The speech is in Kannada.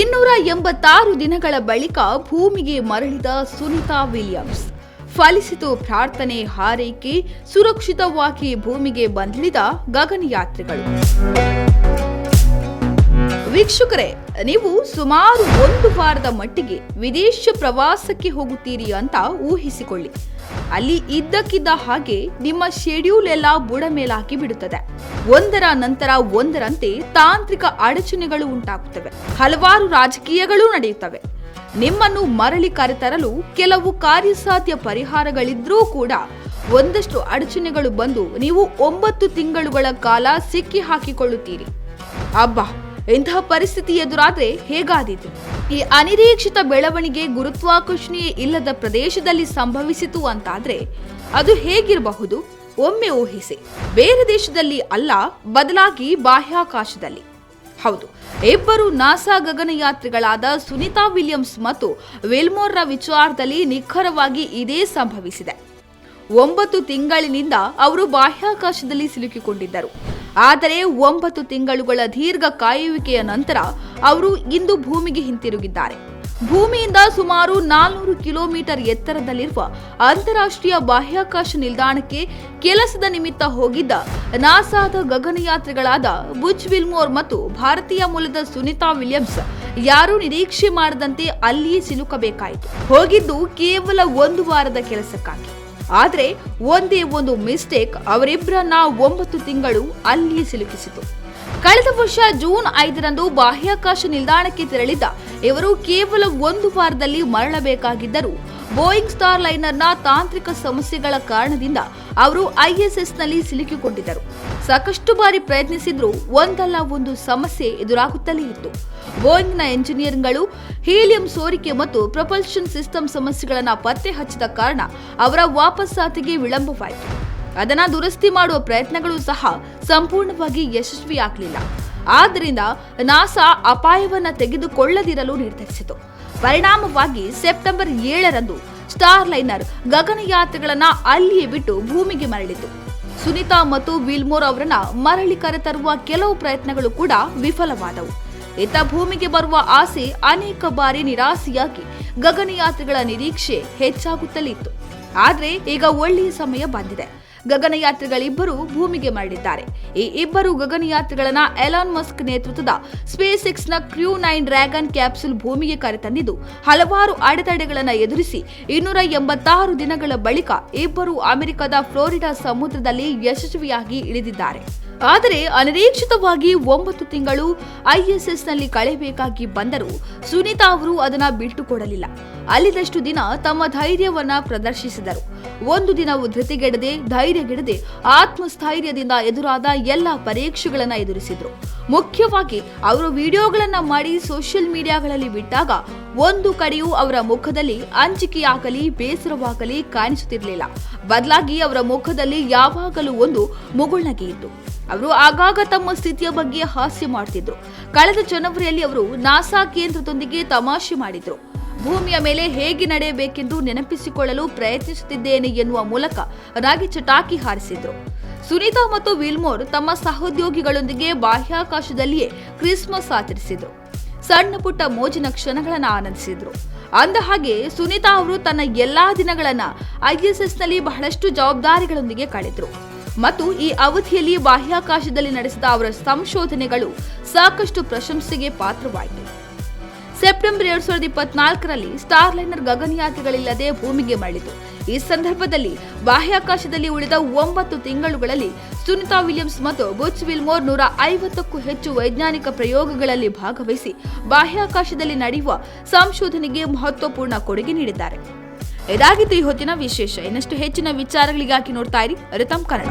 ಇನ್ನೂರ ಎಂಬತ್ತಾರು ದಿನಗಳ ಬಳಿಕ ಭೂಮಿಗೆ ಮರಳಿದ ಸುನಿತಾ ವಿಲಿಯಮ್ಸ್. ಫಲಿಸಿತು ಪ್ರಾರ್ಥನೆ ಹಾರೈಕೆ, ಸುರಕ್ಷಿತವಾಗಿ ಭೂಮಿಗೆ ಬಂದಿಳಿದ ಗಗನಯಾತ್ರಿಗಳು. ವೀಕ್ಷಕರೇ, ನೀವು ಸುಮಾರು ಒಂದು ವಾರದ ಮಟ್ಟಿಗೆ ವಿದೇಶ ಪ್ರವಾಸಕ್ಕೆ ಹೋಗುತ್ತೀರಿ ಅಂತ ಊಹಿಸಿಕೊಳ್ಳಿ. ಅಲ್ಲಿ ಇದ್ದಕ್ಕಿದ್ದ ಹಾಗೆ ನಿಮ್ಮ ಶೆಡ್ಯೂಲ್ ಎಲ್ಲ ಬುಡ ಮೇಲಾಕಿ ಬಿಡುತ್ತದೆ. ಒಂದರ ನಂತರ ಒಂದರಂತೆ ತಾಂತ್ರಿಕ ಅಡಚಣೆಗಳು ಉಂಟಾಗುತ್ತವೆ. ಹಲವಾರು ರಾಜಕೀಯಗಳು ನಡೆಯುತ್ತವೆ. ನಿಮ್ಮನ್ನು ಮರಳಿ ಕರೆತರಲು ಕೆಲವು ಕಾರ್ಯಸಾಧ್ಯ ಪರಿಹಾರಗಳಿದ್ರೂ ಕೂಡ ಒಂದಷ್ಟು ಅಡಚಣೆಗಳು ಬಂದು ನೀವು ಒಂಬತ್ತು ತಿಂಗಳುಗಳ ಕಾಲ ಸಿಕ್ಕಿ ಹಾಕಿಕೊಳ್ಳುತ್ತೀರಿ ಅಬ್ಬಾ! ಇಂತಹ ಪರಿಸ್ಥಿತಿ ಎದುರಾದ್ರೆ ಹೇಗಾದೀತು? ಈ ಅನಿರೀಕ್ಷಿತ ಬೆಳವಣಿಗೆ ಗುರುತ್ವಾಕರ್ಷಣೆಯೇ ಇಲ್ಲದ ಪ್ರದೇಶದಲ್ಲಿ ಸಂಭವಿಸಿತು ಅಂತಾದ್ರೆ ಅದು ಹೇಗಿರಬಹುದು? ಒಮ್ಮೆ ಊಹಿಸಿ. ಬೇರೆ ದೇಶದಲ್ಲಿ ಅಲ್ಲ, ಬದಲಾಗಿ ಬಾಹ್ಯಾಕಾಶದಲ್ಲಿ. ಹೌದು, ಇಬ್ಬರು ನಾಸಾ ಗಗನಯಾತ್ರಿಗಳಾದ ಸುನಿತಾ ವಿಲಿಯಮ್ಸ್ ಮತ್ತು ವಿಲ್ಮೋರ್ರ ವಿಚಾರದಲ್ಲಿ ನಿಖರವಾಗಿ ಇದೇ ಸಂಭವಿಸಿದೆ. ಒಂಬತ್ತು ತಿಂಗಳಿನಿಂದ ಅವರು ಬಾಹ್ಯಾಕಾಶದಲ್ಲಿ ಸಿಲುಕಿಕೊಂಡಿದ್ದರು. ಆದರೆ ಒಂಬತ್ತು ತಿಂಗಳುಗಳ ದೀರ್ಘ ಕಾಯುವಿಕೆಯ ನಂತರ ಅವರು ಇಂದು ಭೂಮಿಗೆ ಹಿಂತಿರುಗಿದ್ದಾರೆ. ಭೂಮಿಯಿಂದ ಸುಮಾರು ನಾಲ್ನೂರು ಕಿಲೋಮೀಟರ್ ಎತ್ತರದಲ್ಲಿರುವ ಅಂತಾರಾಷ್ಟ್ರೀಯ ಬಾಹ್ಯಾಕಾಶ ನಿಲ್ದಾಣಕ್ಕೆ ಕೆಲಸದ ನಿಮಿತ್ತ ಹೋಗಿದ್ದ ನಾಸಾದ ಗಗನಯಾತ್ರಿಗಳಾದ ಬುಚ್ ವಿಲ್ಮೋರ್ ಮತ್ತು ಭಾರತೀಯ ಮೂಲದ ಸುನಿತಾ ವಿಲಿಯಮ್ಸ್ ಯಾರೂ ನಿರೀಕ್ಷೆ ಮಾಡದಂತೆ ಅಲ್ಲಿಯೇ ಸಿಲುಕಬೇಕಾಯಿತು. ಹೋಗಿದ್ದು ಕೇವಲ ಒಂದು ವಾರದ ಕೆಲಸಕ್ಕಾಗಿ. ಆದ್ರೆ ಒಂದೇ ಒಂದು ಮಿಸ್ಟೇಕ್ ಅವರಿಬ್ಬರನ್ನ ಒಂಬತ್ತು ತಿಂಗಳು ಅಲ್ಲಿಯೇ ಸಿಲುಕಿಸಿತು. ಕಳೆದ ವರ್ಷ ಜೂನ್ ಐದರಂದು ಬಾಹ್ಯಾಕಾಶ ನಿಲ್ದಾಣಕ್ಕೆ ತೆರಳಿದ್ದ ಇವರು ಕೇವಲ ಒಂದು ವಾರದಲ್ಲಿ ಮರಳಬೇಕಾಗಿದ್ದರು ಬೋಯಿಂಗ್ ಸ್ಟಾರ್ ಲೈನರ್ನ ತಾಂತ್ರಿಕ ಸಮಸ್ಯೆಗಳ ಕಾರಣದಿಂದ ಅವರು ಐಎಸ್ಎಸ್ನಲ್ಲಿ ಸಿಲುಕಿಕೊಂಡಿದ್ದರು. ಸಾಕಷ್ಟು ಬಾರಿ ಪ್ರಯತ್ನಿಸಿದ್ರೂ ಒಂದಲ್ಲ ಒಂದು ಸಮಸ್ಯೆ ಎದುರಾಗುತ್ತಲೇ ಇತ್ತು. ಬೋಯಿಂಗ್ನ ಎಂಜಿನಿಯರ್ಗಳು ಹೀಲಿಯಂ ಸೋರಿಕೆ ಮತ್ತು ಪ್ರಪಲ್ಷನ್ ಸಿಸ್ಟಮ್ ಸಮಸ್ಯೆಗಳನ್ನು ಪತ್ತೆ ಹಚ್ಚಿದ ಕಾರಣ ಅವರ ವಾಪಸ್ಸಾತಿಗೆ ವಿಳಂಬವಾಯಿತು. ಅದನ್ನು ದುರಸ್ತಿ ಮಾಡುವ ಪ್ರಯತ್ನಗಳು ಸಹ ಸಂಪೂರ್ಣವಾಗಿ ಯಶಸ್ವಿಯಾಗಲಿಲ್ಲ. ಆದ್ದರಿಂದ ನಾಸಾ ಅಪಾಯವನ್ನು ತೆಗೆದುಕೊಳ್ಳದಿರಲು ನಿರ್ಧರಿಸಿತು. ಪರಿಣಾಮವಾಗಿ ಸೆಪ್ಟೆಂಬರ್ ಏಳರಂದು ಸ್ಟಾರ್ ಲೈನರ್ ಗಗನಯಾತ್ರೆಗಳನ್ನು ಅಲ್ಲಿಯೇ ಬಿಟ್ಟು ಭೂಮಿಗೆ ಮರಳಿತು. ಸುನಿತಾ ಮತ್ತು ವಿಲ್ಮೋರ್ ಅವರನ್ನ ಮರಳಿ ಕರೆತರುವ ಕೆಲವು ಪ್ರಯತ್ನಗಳು ಕೂಡ ವಿಫಲವಾದವು. ಇತ್ತ ಭೂಮಿಗೆ ಬರುವ ಆಸೆ ಅನೇಕ ಬಾರಿ ನಿರಾಸೆಯಾಗಿ ಗಗನಯಾತ್ರೆಗಳ ನಿರೀಕ್ಷೆ ಹೆಚ್ಚಾಗುತ್ತಲೇ ಇತ್ತು. ಆದರೆ ಈಗ ಒಳ್ಳೆಯ ಸಮಯ ಬಂದಿದೆ. ಗಗನಯಾತ್ರಿಗಳಿಬ್ಬರು ಭೂಮಿಗೆ ಮರಳಿದ್ದಾರೆ. ಈ ಇಬ್ಬರು ಗಗನಯಾತ್ರಿಗಳನ್ನ ಎಲಾನ್ ಮಸ್ಕ್ ನೇತೃತ್ವದ ಸ್ಪೇಸ್ ಎಕ್ಸ್ನ ಕ್ರ್ಯೂ ನೈನ್ ಡ್ರ್ಯಾಗನ್ ಕ್ಯಾಪ್ಸುಲ್ ಭೂಮಿಗೆ ಕರೆತಂದಿದ್ದು, ಹಲವಾರು ಅಡೆತಡೆಗಳನ್ನು ಎದುರಿಸಿ ಇನ್ನೂರ ಎಂಬತ್ತಾರು ದಿನಗಳ ಬಳಿಕ ಇಬ್ಬರು ಅಮೆರಿಕದ ಫ್ಲೋರಿಡಾ ಸಮುದ್ರದಲ್ಲಿ ಯಶಸ್ವಿಯಾಗಿ ಇಳಿದಿದ್ದಾರೆ. ಆದರೆ ಅನಿರೀಕ್ಷಿತವಾಗಿ ಒಂಬತ್ತು ತಿಂಗಳು ಐಎಸ್ಎಸ್ನಲ್ಲಿ ಕಳೆಯಬೇಕಾಗಿ ಬಂದರೂ ಸುನೀತಾ ಅವರು ಅದನ್ನು ಬಿಟ್ಟುಕೊಡಲಿಲ್ಲ. ಅಲ್ಲಿದಷ್ಟು ದಿನ ತಮ್ಮ ಧೈರ್ಯವನ್ನ ಪ್ರದರ್ಶಿಸಿದರು. ಒಂದು ದಿನವೂ ಧೃತಿಗೆಡದೆ, ಧೈರ್ಯಗೆಡದೆ, ಆತ್ಮಸ್ಥೈರ್ಯದಿಂದ ಎದುರಾದ ಎಲ್ಲ ಪರೀಕ್ಷೆಗಳನ್ನು ಎದುರಿಸಿದ್ರು. ಮುಖ್ಯವಾಗಿ ಅವರು ವಿಡಿಯೋಗಳನ್ನ ಮಾಡಿ ಸೋಷಿಯಲ್ ಮೀಡಿಯಾಗಳಲ್ಲಿ ಬಿಟ್ಟಾಗ ಒಂದು ಕಡೆಯೂ ಅವರ ಮುಖದಲ್ಲಿ ಅಂಜಿಕೆಯಾಗಲಿ, ಬೇಸರವಾಗಲಿ ಕಾಣಿಸುತ್ತಿರಲಿಲ್ಲ. ಬದಲಾಗಿ ಅವರ ಮುಖದಲ್ಲಿ ಯಾವಾಗಲೂ ಒಂದು ಮುಗುಳ್ನಗೆ ಇತ್ತು. ಅವರು ಆಗಾಗ ತಮ್ಮ ಸ್ಥಿತಿಯ ಬಗ್ಗೆ ಹಾಸ್ಯ ಮಾಡ್ತಿದ್ರು. ಕಳೆದ ಜನವರಿಯಲ್ಲಿ ಅವರು ನಾಸಾ ಕೇಂದ್ರದೊಂದಿಗೆ ತಮಾಷೆ ಮಾಡಿದ್ರು. ಭೂಮಿಯ ಮೇಲೆ ಹೇಗೆ ನಡೆಯಬೇಕೆಂದು ನೆನಪಿಸಿಕೊಳ್ಳಲು ಪ್ರಯತ್ನಿಸುತ್ತಿದ್ದೇನೆ ಎನ್ನುವ ಮೂಲಕ ರಾಗಿ ಚಟಾಕಿ ಹಾರಿಸಿದ್ರು. ಸುನೀತಾ ಮತ್ತು ವಿಲ್ಮೋರ್ ತಮ್ಮ ಸಹೋದ್ಯೋಗಿಗಳೊಂದಿಗೆ ಬಾಹ್ಯಾಕಾಶದಲ್ಲಿಯೇ ಕ್ರಿಸ್ಮಸ್ ಆಚರಿಸಿದ್ರು. ಸಣ್ಣ ಪುಟ್ಟ ಮೋಜಿನ ಕ್ಷಣಗಳನ್ನು ಆನಂದಿಸಿದ್ರು. ಅಂದ ಹಾಗೆ ಸುನೀತಾ ಅವರು ತನ್ನ ಎಲ್ಲಾ ದಿನಗಳನ್ನ ಐಎಸ್ಎಸ್ನಲ್ಲಿ ಬಹಳಷ್ಟು ಜವಾಬ್ದಾರಿಗಳೊಂದಿಗೆ ಕಳೆದ್ರು. ಮತ್ತು ಈ ಅವಧಿಯಲ್ಲಿ ಬಾಹ್ಯಾಕಾಶದಲ್ಲಿ ನಡೆಸಿದ ಅವರ ಸಂಶೋಧನೆಗಳು ಸಾಕಷ್ಟು ಪ್ರಶಂಸೆಗೆ ಪಾತ್ರವಾಯಿತು. ಸೆಪ್ಟೆಂಬರ್ ಎರಡ್ ಸಾವಿರದ ಇಪ್ಪತ್ನಾಲ್ಕರಲ್ಲಿ ಸ್ಟಾರ್ ಲೈನರ್ ಗಗನಯಾತ್ರಿಗಳಿಲ್ಲದೆ ಭೂಮಿಗೆ ಮರಳಿತು. ಈ ಸಂದರ್ಭದಲ್ಲಿ ಬಾಹ್ಯಾಕಾಶದಲ್ಲಿ ಉಳಿದ ಒಂಬತ್ತು ತಿಂಗಳುಗಳಲ್ಲಿ ಸುನಿತಾ ವಿಲಿಯಮ್ಸ್ ಮತ್ತು ಬುಚ್ ವಿಲ್ಮೋರ್ ನೂರ ಐವತ್ತಕ್ಕೂ ಹೆಚ್ಚು ವೈಜ್ಞಾನಿಕ ಪ್ರಯೋಗಗಳಲ್ಲಿ ಭಾಗವಹಿಸಿ ಬಾಹ್ಯಾಕಾಶದಲ್ಲಿ ನಡೆಯುವ ಸಂಶೋಧನೆಗೆ ಮಹತ್ವಪೂರ್ಣ ಕೊಡುಗೆ ನೀಡಿದ್ದಾರೆ. ಇದಾಗಿತ್ತು ಈ ಹೊತ್ತಿನ ವಿಶೇಷ. ಇನ್ನಷ್ಟು ಹೆಚ್ಚಿನ ವಿಚಾರಗಳಿಗಾಗಿ ನೋಡ್ತಾ ಇರಿ. ರಿತಮ್ ಕನ್ನಡ.